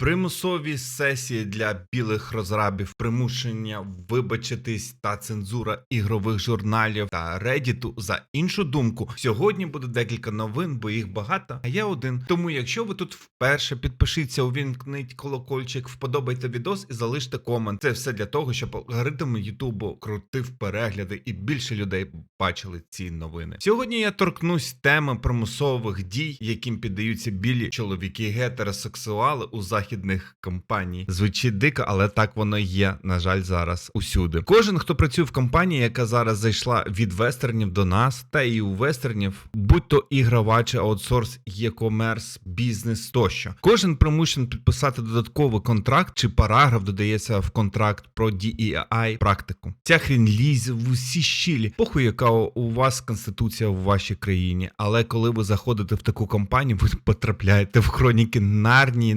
Примусові сесії для білих розрабів, примушення вибачитись та цензура ігрових журналів та реддіту за іншу думку. Сьогодні буде декілька новин, бо їх багато, а я один. Тому, якщо ви тут вперше, підпишіться, увімкніть колокольчик, вподобайте відос і залиште комент. Це все для того, щоб алгоритм Ютубу крутив перегляди і більше людей бачили ці новини. Сьогодні я торкнусь теми примусових дій, яким піддаються білі чоловіки гетеросексуали у західних компаній. Звучить дико, але так воно є. На жаль, зараз усюди. Кожен, хто працює в компанії, яка зараз зайшла від вестернів до нас, та і у вестернів, будь то ігрова чи аутсорс, e-commerce, бізнес тощо. Кожен примушений підписати додатковий контракт чи параграф додається в контракт про DEI практику. Ця хрінь лізе в усі щілі. Похуй, яка у вас конституція в вашій країні. Але коли ви заходите в таку компанію, ви потрапляєте в хроніки нарнії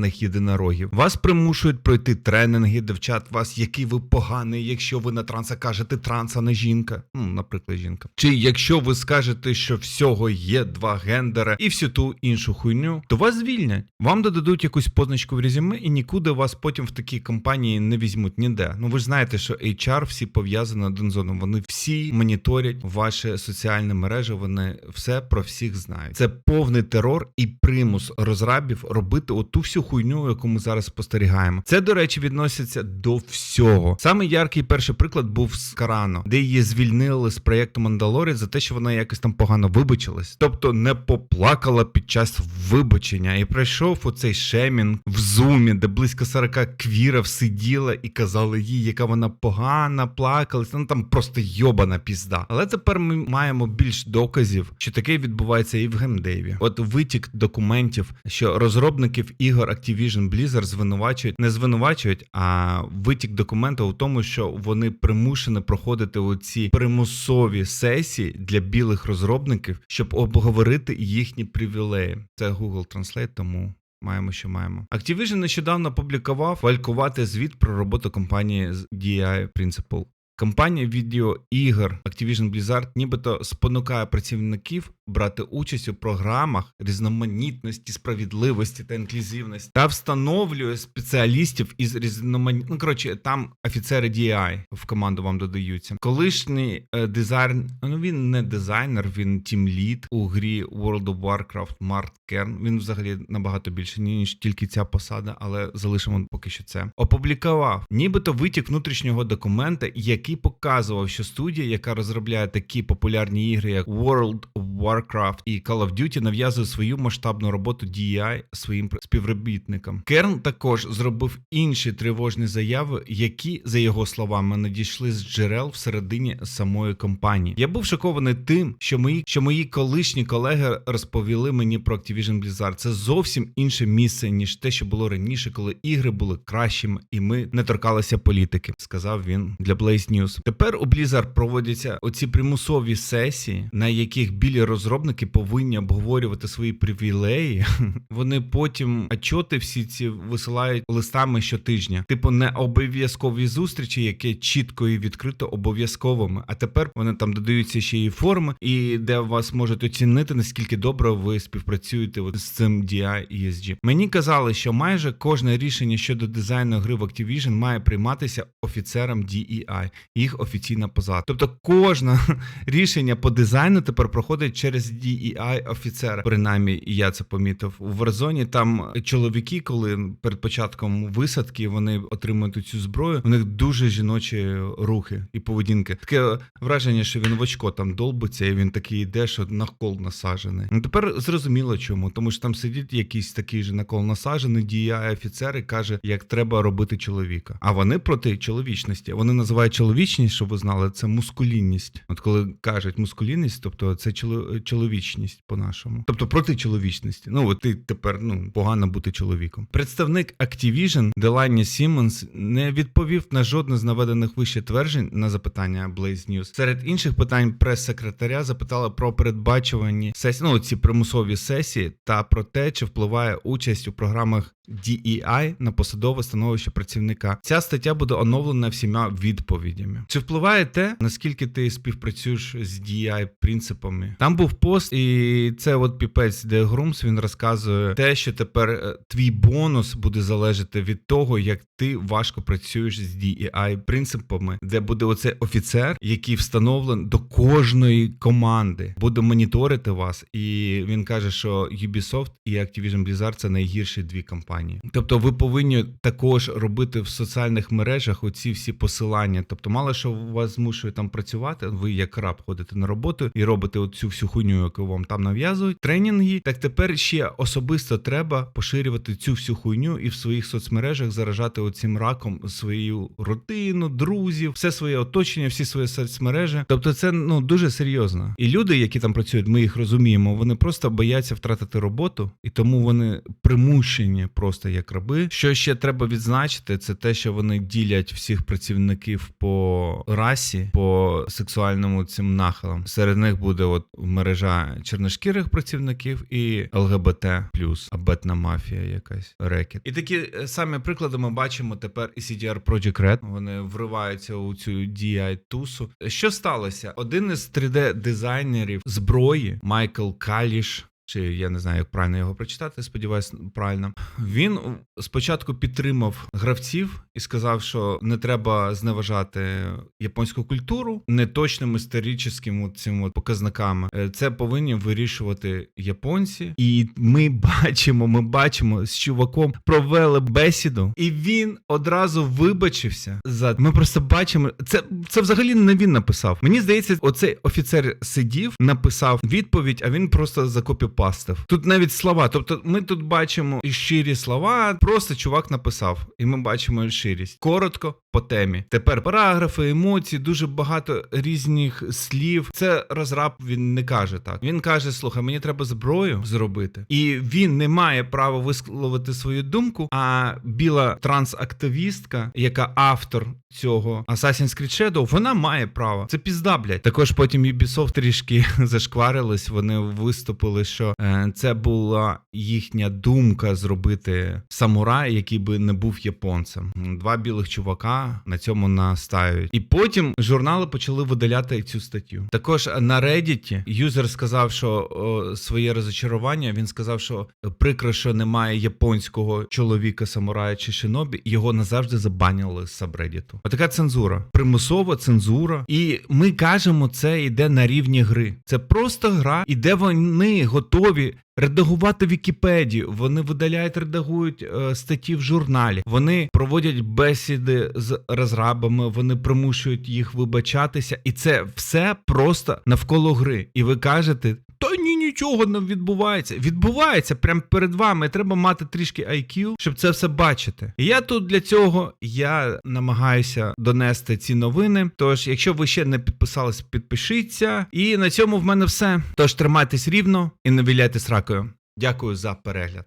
небінарних єдинорогів. Вас примушують пройти тренінги, де вчать вас, який ви поганий, якщо ви на транса кажете транс, а не жінка. Ну, наприклад, жінка. Чи якщо ви скажете, що всього є два гендери і всю ту іншу хуйню, то вас звільнять. Вам додадуть якусь позначку в резюме і нікуди вас потім в такій компанії не візьмуть ніде. Ну ви ж знаєте, що HR всі пов'язані один з одним. Вони всі моніторять ваші соціальні мережі. Вони все про всіх знають. Це повний терор і примус розрабів робити оту всю хуйню, яку ми зараз спостерігаємо. Це, до речі, відноситься до всього. Саме яркий перший приклад був з Карано, де її звільнили з проєкту Мандалорі за те, що вона якось там погано вибачилась, тобто не поплакала під час вибачення, і пройшов оцей шемінг в зумі, де близько 40 квірів сиділа і казали їй, яка вона погана, плакалась. Ну там просто йобана пізда. Але тепер ми маємо більш доказів, що таке відбувається і в геймдеві. От витік документів, що розробників ігор Activision Blizzard звинувачують, не звинувачують, а витік документів у тому, що вони примушені проходити оці примусові сесії для білих розробників, щоб обговорити їхні привілеї. Це Google Translate, тому. Маємо, що маємо. Activision нещодавно публікував валькувати звіт про роботу компанії з DI Principle. Компанія відеоігр Activision Blizzard нібито спонукає працівників брати участь у програмах різноманітності, справедливості та інклюзивності та встановлює спеціалістів із різноманіт... Ну, коротше, там офіцери DI в команду вам додаються. Колишній е, дизайн, ну він не дизайнер, він тімлід у грі World of Warcraft Март Керн. Він взагалі набагато більше ніж тільки ця посада, але залишимо поки що це. Опублікував нібито витік внутрішнього документа, який показував, що студія, яка розробляє такі популярні ігри, як World of Warcraft і Call of Duty, нав'язує свою масштабну роботу DEI своїм співробітникам. Керн також зробив інші тривожні заяви, які, за його словами, надійшли з джерел всередині самої компанії. Я був шокований тим, що мої що мої колишні колеги розповіли мені про Activision Blizzard. Це зовсім інше місце ніж те, що було раніше, коли ігри були кращими, і ми не торкалися політики. Сказав він для Blaze News. Тепер у Blizzard проводяться оці примусові сесії, на яких білі розробники повинні обговорювати свої привілеї. Вони потім отчоти всі ці висилають листами щотижня. Типу, не обов'язкові зустрічі, які чітко і відкрито обов'язковими. А тепер вони там додаються ще і форми, і де вас можуть оцінити наскільки добре ви співпрацюєте з цим DI ESG. Мені казали, що майже кожне рішення щодо дизайну гри в Activision має прийматися офіцером DEI, їх офіційна поза. Тобто, кожне рішення по дизайну тепер проходить через DEI офіцера. Принаймні, я це помітив у Warzone Там чоловіки, коли перед початком висадки вони отримують цю зброю, у них дуже жіночі рухи і поведінки. Таке враження, що він в очко там долбиться, і він такий йде, що на кол насаджений. Ну тепер зрозуміло чому, тому що там сидить якийсь такий же на кол насаджений, DEI офіцер і каже, як треба робити чоловіка. А вони проти чоловічності. Вони називають чоловічність, щоб ви знали, це мускулінність. От коли кажуть мускулінність, тобто це чоло- чоловічність по-нашому. Тобто проти чоловічності. Ну от ти тепер ну погано бути чоловіком. Представник Activision Делані Сімонс не відповів на жодне з наведених вище тверджень на запитання Blaze News. Серед інших питань прес-секретаря запитали про передбачувані сесії, ну ці примусові сесії, та про те, чи впливає участь у програмах DEI на посадове становище працівника. Ця стаття буде оновлена всіма відповідями. Чи впливає те, наскільки ти співпрацюєш з DEI принципами? Там був пост, і це от піпець, де Грумс він розказує те, що тепер е, твій бонус буде залежати від того, як ти важко працюєш з DEI принципами, де буде оцей офіцер, який встановлений до кожної команди, буде моніторити вас. І він каже, що Ubisoft і Activision Blizzard це найгірші дві компанії. Тобто, ви повинні також робити в соціальних мережах оці всі посилання. Тобто, мало що вас змушує там працювати. Ви як раб ходите на роботу і робите оцю всю хуйню, яку вам там нав'язують. Тренінги. Так тепер ще особисто треба поширювати цю всю хуйню і в своїх соцмережах заражати оцим раком свою родину, друзів, все своє оточення, всі свої соцмережі. Тобто, це ну дуже серйозно. І люди, які там працюють, ми їх розуміємо. Вони просто бояться втратити роботу, і тому вони примушені просто як раби. Що ще треба відзначити, це те, що вони ділять всіх працівників по расі, по сексуальному цим нахилам. Серед них буде от мережа чорношкірих працівників і ЛГБТ плюс абетна мафія, якась рекет. І такі е, самі приклади ми бачимо тепер і CDR Project Red. Вони вриваються у цю DI тусу. Що сталося? Один із 3D-дизайнерів зброї Майкл Каліш. Чи я не знаю, як правильно його прочитати, сподіваюсь, правильно. Він спочатку підтримав гравців і сказав, що не треба зневажати японську культуру неточними історичними цими показниками. Е, Це повинні вирішувати японці. І ми бачимо, ми бачимо з чуваком провели бесіду, і він одразу вибачився за ми просто бачимо. Це це взагалі не він написав. Мені здається, оцей офіцер сидів, написав відповідь, а він просто закопіпастив. Тут навіть слова. Тобто, ми тут бачимо і щирі слова. Просто чувак написав, і ми бачимо щирість. Коротко по темі. Тепер параграфи, емоції, дуже багато різних слів. Це розраб він не каже так. Він каже: слухай, мені треба зброю зробити, і він не має права висловити свою думку. А біла трансактивістка, яка автор цього Assassin's Creed Shadow, вона має право. Це пізда, блядь. Також потім Ubisoft трішки зашкварились. Вони виступили, що е, це була їхня думка зробити самурая, який би не був японцем. Два білих чувака на цьому настають. І потім журнали почали видаляти цю статтю. Також на Reddit юзер сказав, що о, своє розочарування. Він сказав, що прикро, що немає японського чоловіка самурая чи шинобі, його назавжди забанили з сабреддіту. Отака цензура, примусова цензура. І ми кажемо, це йде на рівні гри. Це просто гра, і де вони готові. Редагувати Вікіпедію, вони видаляють, редагують е, статті в журналі. Вони проводять бесіди з розрабами, вони примушують їх вибачатися, і це все просто навколо гри. І ви кажете, нічого не відбувається. Відбувається прямо перед вами. Треба мати трішки IQ, щоб це все бачити. І я тут для цього я намагаюся донести ці новини. Тож, якщо ви ще не підписались, підпишіться. І на цьому в мене все. Тож тримайтесь рівно і не віляйте сракою. Дякую за перегляд.